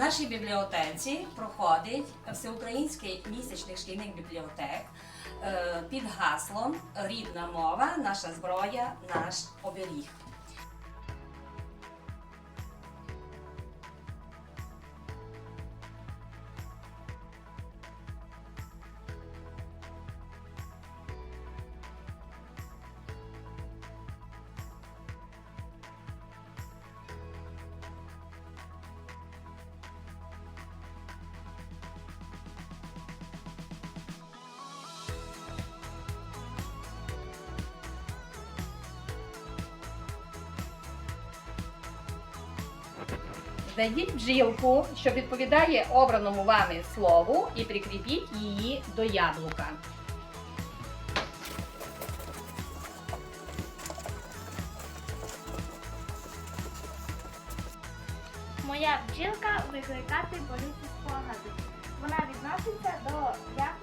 нашій бібліотеці проходить всеукраїнський місячник шкільних бібліотек е, під гаслом Рідна мова, наша зброя, наш оберіг. Знайдіть бджілку, що відповідає обраному вами слову, і прикріпіть її до яблука. Моя бджілка викликати болючі спогади. Вона відноситься до яблучка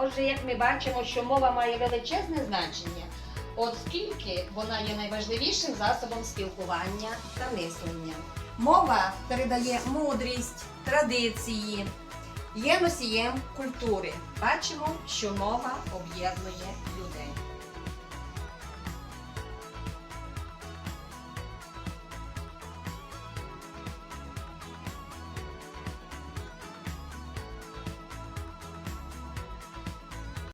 Отже, як ми бачимо, що мова має величезне значення, оскільки вона є найважливішим засобом спілкування та мислення. Мова передає мудрість, традиції, є носієм культури. Бачимо, що мова об'єднує людей.